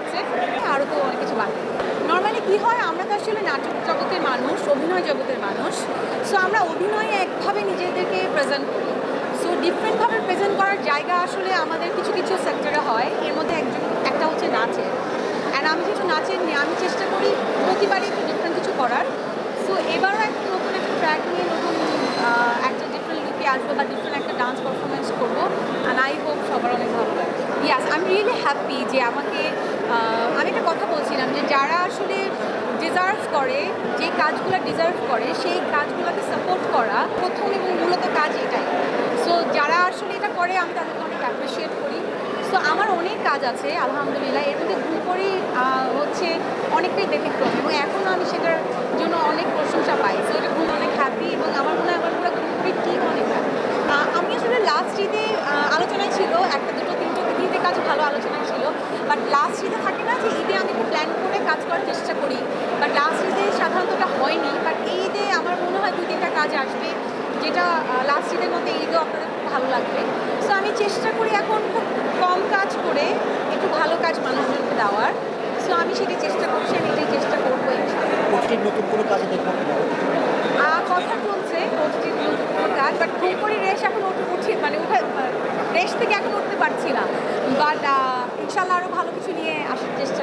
লাগছে, আরও তো অনেক কিছু বাকি। নর্মালি কি হয়, আমরা তো আসলে নাটক জগতের মানুষ, অভিনয় জগতের মানুষ সো আমরা অভিনয়ে একভাবে নিজেদেরকে প্রেজেন্ট করি। সো ডিফারেন্টভাবে প্রেজেন্ট করার জায়গা আসলে আমাদের কিছু কিছু সেক্টরে হয়, এর মধ্যে একজন, একটা হচ্ছে নাচের। অ্যান্ড আমি যেহেতু নাচের নিয়ে, আমি চেষ্টা করি প্রতিবারই একটু ডিফারেন্ট কিছু করার। সো এবারও একটা নতুন একটা ট্র্যাক নিয়ে, নতুন একটা ডিফারেন্ট লুকে আসব বা ডিফারেন্ট একটা ডান্স পারফরমেন্স করব অ্যান্ড আই হোপ সবার অনেক ভালো লাগে ইয়াস আমি রিয়েলি হ্যাপি যে আমাকে আমি একটা কথা বলছিলাম যে যারা আসলে ডিজার্ভ করে, যে কাজগুলো ডিজার্ভ করে, সেই কাজগুলোকে সাপোর্ট করা প্রথম এবং মূলত কাজ এটাই। সো যারা আসলে এটা করে, আমি তাদেরকে অনেক অ্যাপ্রিসিয়েট করি। সো আমার অনেক কাজ আছে, আলহামদুলিল্লাহ। এর মধ্যে করেই হচ্ছে অনেকটাই ব্যতিক্রম। এবং এখনও আমি সেটার জন্য অনেক প্রশংসা পাই সো এটা ঘুম অনেক হ্যাপি এবং আমার মনে হয় আমার পুরো ঘুমপুরের টিম অনেক happy। আহ, আমি আসলে লাস্ট ঈদে আহ, আলোচনায় ছিল একটা দুটো তিনটে তিনটে কাজ ভালো আলোচনা ছিল। বাট লাস্ট ঈদে থাকে না যে ঈদে আমি একটু প্ল্যান করে কাজ করার চেষ্টা করি। বাট লাস্ট ঈদে সাধারণত ওটা হয়নি। বাট এই ঈদে আমার মনে হয় দুই তিনটা কাজ আসবে যেটা লাস্ট ঈদের মধ্যে ঈদেও আপনাদের খুব ভালো লাগবে। সো আমি চেষ্টা করি এখন খুব কম কাজ করে একটু ভালো কাজ মানুষজনকে দেওয়ার। সো আমি সেটাই চেষ্টা করছি, আমি এটাই চেষ্টা করব নতুন কোনো কাজে দেখব কাজ বাট করে রেশ এখন উঠে মানে উঠে রেশ থেকে এখন উঠতে পারছি না। বাট ইনশাল্লাহ আরও ভালো কিছু নিয়ে আসার চেষ্টা